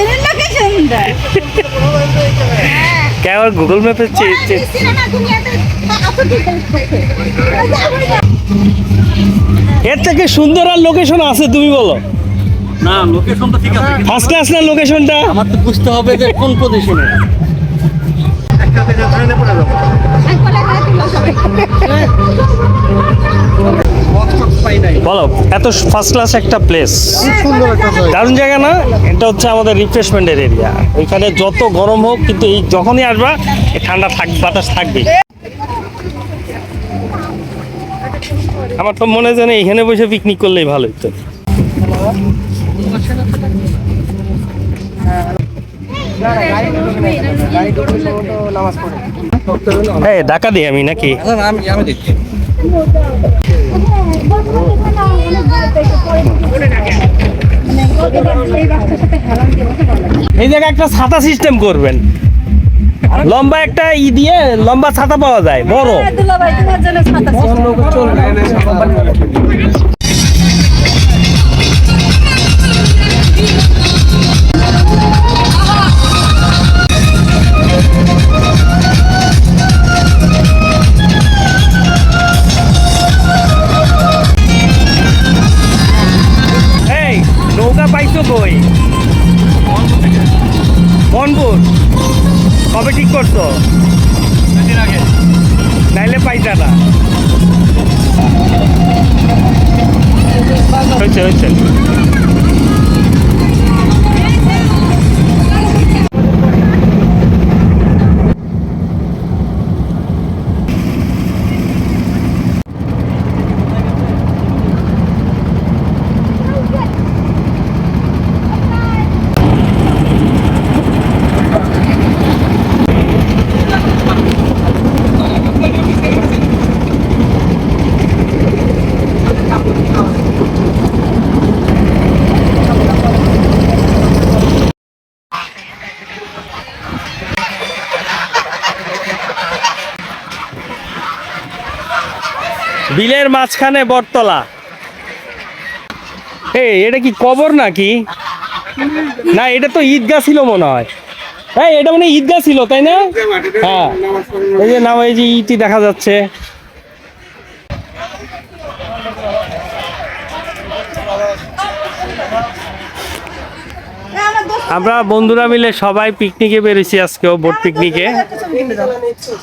চেনেন লোকেশনটা কেমন গুগল ম্যাপে এর থেকে সুন্দর আর লোকেশন আছে তুমি বলো। না লোকেশন তো ঠিক আছে ফার্স্ট ক্লাস না লোকেশনটা আমার তো বুঝতে হবে যে কোন পজিশনে বলো এত ফার্স্ট ক্লাস একটা প্লেস দারুণ জায়গা না? এটা হচ্ছে আমাদের রিফ্রেশমেন্টের এরিয়া এখানে যত গরম হোক কিন্তু এই যখনই আসবা ঠান্ডা থাক বাতাস থাকবে। আমার তো মনে হয় যেন এখানে বসে পিকনিক করলেই ভালো হতো এই ঢাকা দিই আমি নাকি? আমি আমি দেখছি এই জায়গায় একটা ছাতা সিস্টেম করবেন। লম্বা একটা ই দিয়ে লম্বা ছাতা পাওয়া যায় বড়। দুলাভাই তোমার জন্য ছাতা হয়েছে বিলের মাঝখানে বটতলা। এই, এটা কি কবর নাকি? না, এটা তো ঈদগাহ ছিল মনে হয়। এই, এটা মানে ঈদগাহ ছিল, তাই না? হ্যাঁ। এই যে নাম এই যে ইটি দেখা যাচ্ছে। আমরা বন্ধুরা মিলে সবাই পিকনিকে বেরিয়েছি আজকেও বোট পিকনিকে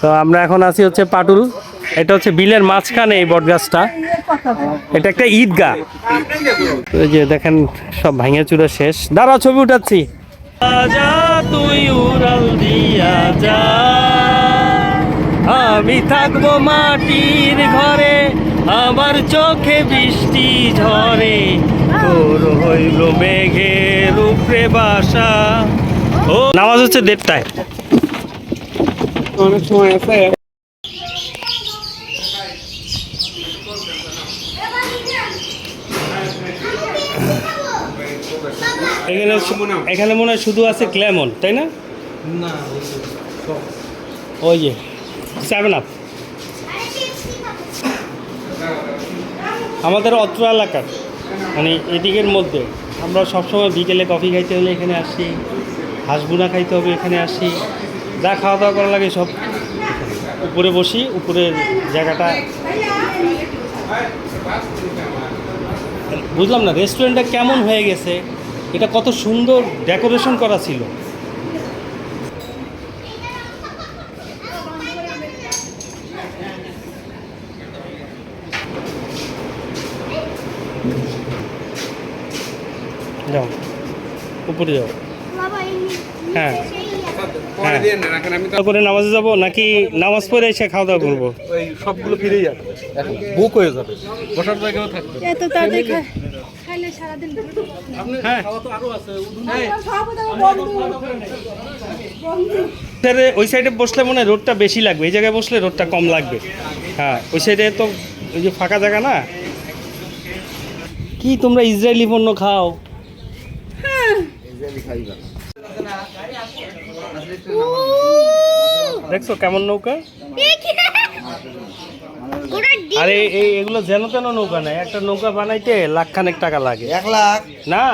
তো আমরা এখন আছি হচ্ছে পাটুল। এটা হচ্ছে বিলের মাঝখানে এই বটগাছটা। এটা একটা ঈদগাহ। এই যে দেখেন, সব ভাঙে চুরা শেষ। দাঁড়া, ছবি উঠাচ্ছি। আমি থাকব মাটির ঘরে, আমার চোখে বৃষ্টি ঝরে। তোর হইল মেঘের উপরে বাসা। ও, নামাজ হচ্ছে দেড়টায়। অনেক সময় আছে। এখানে এখানে মনে হয় শুধু আছে ক্লেমন তাই না? না ওই যে সেভেন আপ আমাদের অত্র এলাকার মানে এদিকের মধ্যে। আমরা সবসময় বিকেলে কফি খাইতে হলে এখানে আসি হাঁসগুনা খাইতে হবে এখানে আসি। যা খাওয়া দাওয়া করা লাগে সব উপরে বসি উপরের জায়গাটা বুঝলাম না রেস্টুরেন্টটা কেমন হয়ে গেছে? এটা কত সুন্দর ডেকোরেশন করা ছিল। যাও উপরে যাও। হ্যাঁ। হ্যাঁ তারপরে নামাজে যাব নাকি নামাজ পড়ে এসে খাওয়া দাওয়া করব? সবগুলো ফিরে যাবে। বুক হয়ে যাবে। বসার জায়গাও থাকবে। এত তাড়াতাড়ি খাইলে সারাদিন হ্যাঁ। ওই সাইডে বসলে মনে হয় রোডটা বেশি লাগবে। এই জায়গায় বসলে রোডটা কম লাগবে। হ্যাঁ ওই সাইডে তো ওই যে ফাঁকা জায়গা না? কি তোমরা ইসরায়েলি পণ্য খাও? দেখছ কেমন নৌকা? আরে এই এগুলো যেন তেন নৌকা নাই একটা নৌকা বানাইতে লাখ খানেক টাকা লাগে। এক লাখ? না?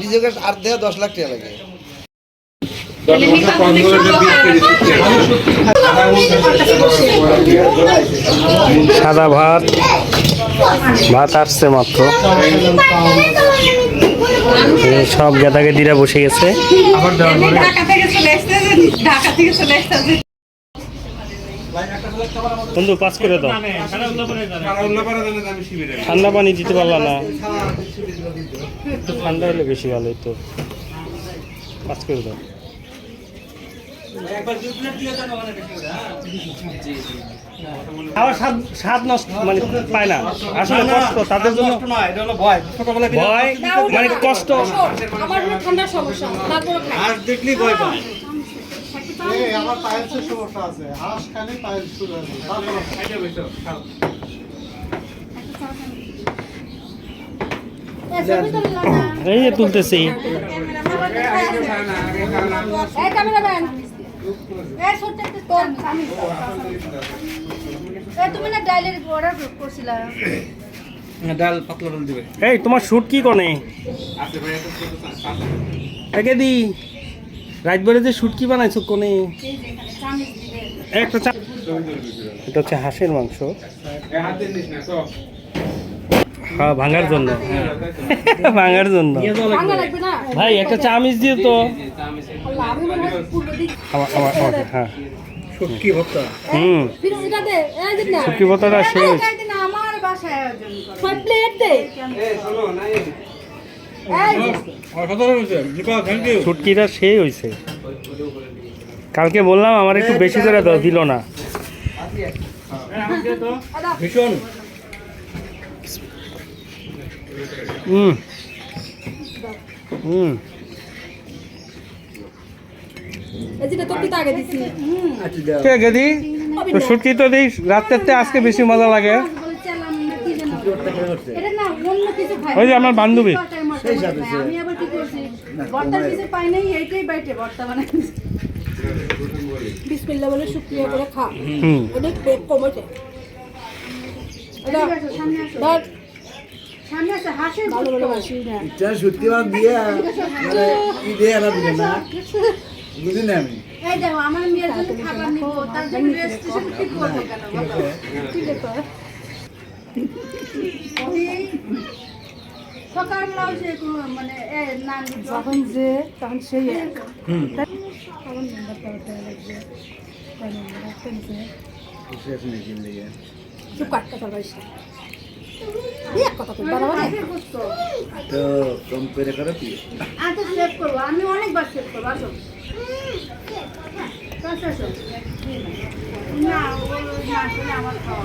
নিজেকে আর দেহ দশ লাখ টাকা লাগে। সাদা ভাত। ভাত আসছে মাত্র। সব গেদা গেদিরা বসে গেছে। আসতে ঢাকা থেকে চলে আসতে বন্ধু পাস করে দাও। ঠান্ডা পানি দিতে পারলা না। ঠান্ডা হলে বেশি ভালো হতো পাস করে দাও। খাওয়ার স্বাদ স্বাদ নষ্ট মানে পায় না। আসলে কষ্ট তাদের জন্য ভয়। মানে কষ্ট। আমার হলো ঠান্ডার সমস্যা তারপরে খাই আমার পায়ের সমস্যা আছে। হাঁস খালি পায়ের আছে এই যে তুলতেছি। এই ক্যামেরাম্যান এই ছোট্ট একটা তোর আমি এই তুমি না ডাইলের অর্ডার করছিলা? ডাল পাতলা ডাল দিবে। এই তোমার শুট কি কনে? একে দি। রাত বেড়ে যে শুট কি বানাইছো কোনে? একটা চা এটা হচ্ছে হাঁসের মাংস। হ্যাঁ ভাঙার জন্য। ভাঙার জন্য। ভাঙা লাগবে না? ভাই একটা চামিচ দিয়ে তো। হয়। হ্যাঁ। শুটকি ভর্তা। হুম। শুটকি ভর্তাটা শেষ। আমার বাসায় আয়োজন এই শুটকিটা সেই হয়েছে কালকে বললাম আমার একটু বেশি করে দাও দিল না। ভীষণ। হুম। হুম। কে গেদি তো শুটকি তো দিস রাত্রেতে আজকে বেশি মজা লাগে। ওই যে আমার বান্ধবী। আমি আবার কি করছি? ভর্তার কিছু পাই নাই এইটাই বাইটে বানাই বলে শুকরিয়া করে খা। অনেক পেট কমেছে। মানে আমি? এই দেখো আমার মেয়ের জন্য খাবার নিব তার জন্য রেজিস্ট্রেশন ঠিক করব কেন? ঠিক আছে সকালবেলাও সে কোনো মানে এ নান যখন যে তখন সেই এক। আমার নাম্বারটা ওটা লাগবে তার নাম্বার রাখতেন যে চুপ কাট কথা বলছি কথা কই তো কম করে করে কি? আমি সেভ করব আমি অনেকবার সেভ করব আসো। আসো। না ও না আসলে আমার খাওয়া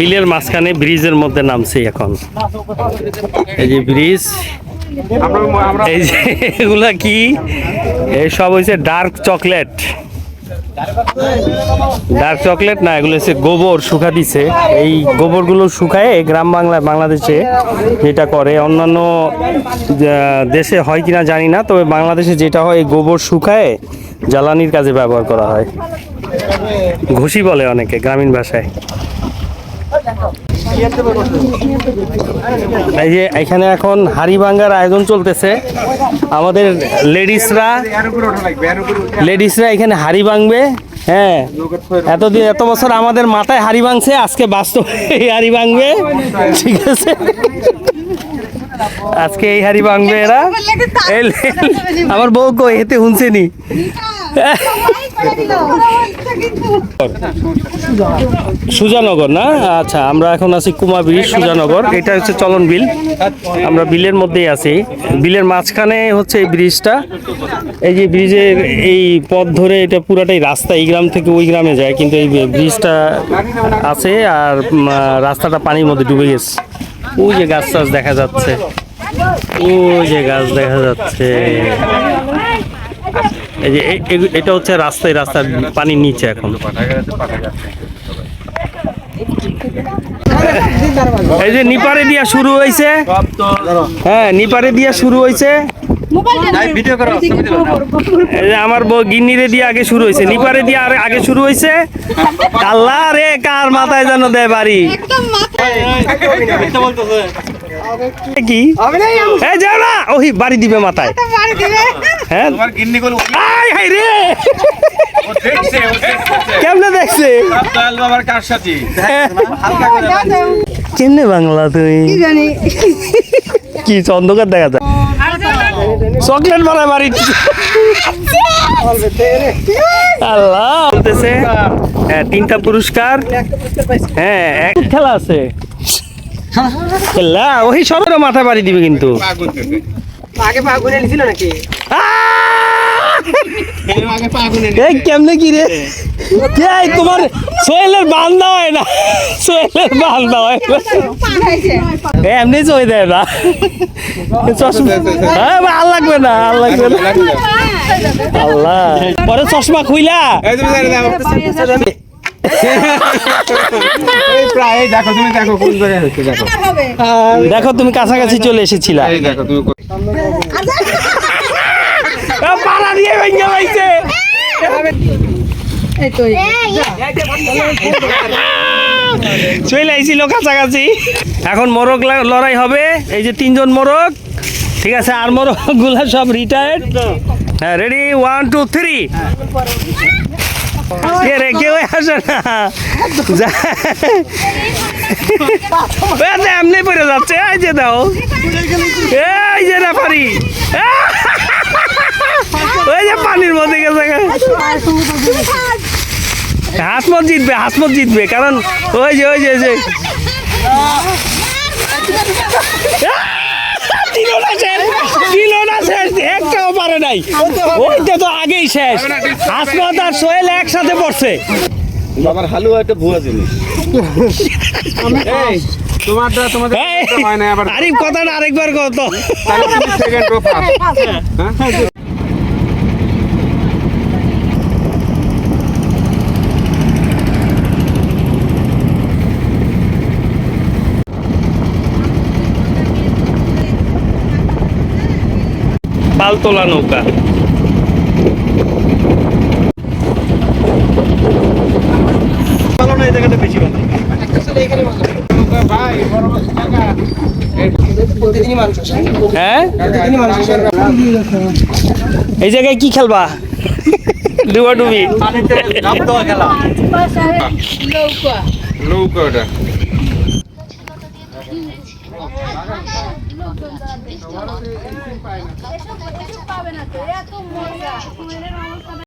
বিলের মাঝখানে ব্রিজের মধ্যে নামছি এখন। এই যে ব্রিজ, এই যে এগুলা কি? এই সব হয়েছে ডার্ক চকলেট ডার্ক চকলেট না, এগুলো হচ্ছে গোবর শুকা দিছে। এই গোবরগুলো শুকায় গ্রাম বাংলা, বাংলাদেশে যেটা করে, অন্যান্য দেশে হয় কিনা জানি না, তবে বাংলাদেশে যেটা হয়, এই গোবর শুকায় জ্বালানির কাজে ব্যবহার করা হয়। ঘুষি বলে অনেকে, গ্রামীণ ভাষায়। এই যে এখানে এখন হাড়ি ভাঙ্গার আয়োজন চলতেছে। আমাদের লেডিসরা লেডিসরা এখানে হাড়ি ভাঙবে হ্যাঁ। এতদিন এত বছর আমাদের মাথায় হাড়ি ভাঙছে আজকে বাস্তব এই হাড়ি ভাঙবে। ঠিক আছে? আজকে এই হাড়ি ভাঙবে এরা। আমার বউ কই এতে হুনছেনি সুজানগর না? আচ্ছা আমরা এখন আছি কুমাবি, সুজানগর। এটা হচ্ছে চলন বিল। আমরা বিলের মধ্যেই আছি। বিলের মাঝখানে হচ্ছে এই ব্রিজটা। এই যে ব্রিজের এই পথ ধরে এটা পুরাটাই রাস্তা। এই গ্রাম থেকে ওই গ্রামে যায়, কিন্তু এই ব্রিজটা আছে আর রাস্তাটা পানির মধ্যে ডুবে গেছে। ওই যে গাছ টাছ দেখা যাচ্ছে। ওই যে গাছ দেখা যাচ্ছে। এই যে এটা হচ্ছে রাস্তায় রাস্তার পানির নিচে এখন এই যে নিপারে দিয়া শুরু হয়েছে হ্যাঁ নিপারে দিয়া শুরু হয়েছে এই যে আমার বউ গিন্নিরে দিয়ে আগে শুরু হয়েছে নিপারে দিয়ে আর আগে শুরু হয়েছে আল্লাহ রে কার মাথায় যেন দেয় বাড়ি কি? এই যাও না ওই বাড়ি দিবে মাথায়। হ্যাঁ? তোমার গিন্নি গুলো আয় হাই রে! ও দেখছে ও দেখছে। কেমনে দেখছে? আব্দুল বাবার কার সাথে? কেমনে বাংলা তুমি কি অন্ধকার দেখা যায়। চকলেট বানায় বাড়ি। আল্লাহ। বলতেছে হ্যাঁ তিনটা পুরস্কার। হ্যাঁ এক খেলা আছে? ওই মাথা বাড়ি দিবে কিন্তু। আগে পা গুনে নিছিল নাকি? এই কেমনে কি রে? এই তোমার সোহেলের বান্ধা হয় না। সোহেলের বান্ধা হয় না। এমনি চই দেয় না। চশমা হ্যাঁ আর লাগবে না আর লাগবে না। আল্লাহ। পরে চশমা খুইলা। এই প্রায় দেখো তুমি দেখো কোন জায়গায় হচ্ছে দেখো দেখো তুমি কাছাকাছি চলে এসেছিলা এই দেখো তুমি পাড়া দিয়ে ভেঙে লাইছে এই তো এই। চলে আইছিল কাছাকাছি এখন মোরগ লড়াই হবে এই যে তিনজন মোরগ ঠিক আছে আর মোরগগুলা সব রিটায়ার্ড হ্যাঁ রেডি ওয়ান টু থ্রি কে রে কেউ আসে না। এমনি পড়ে যাচ্ছে এই যে দাও। এই যে না পারি ওই যে পানির মধ্যে গেছে। হাসমত জিতবে হাসমত জিতবে কারণ ওই যে ওই যে ওই যে। দিল না শেষ দিল না শেষ একটাও পারে নাই। ওইটা তো আগেই শেষ। হাসমত আর সোহেল একসাথে পড়ছে। বাবার হালুয়া একটা ভুয়া জিনিস। এই তোমারটা তোমাদের হয় না আবার আরিফ কথাটা আরেকবার কত সেকেন্ড রো ফার্স্ট পালতোলা নৌকা ভাই বড় বড় টাকা প্রতিদিনই মানুষ আসে হ্যাঁ প্রতিদিনই মানুষ আসে এই জায়গায় কি খেলবা? ডুবা ডুবি নৌকা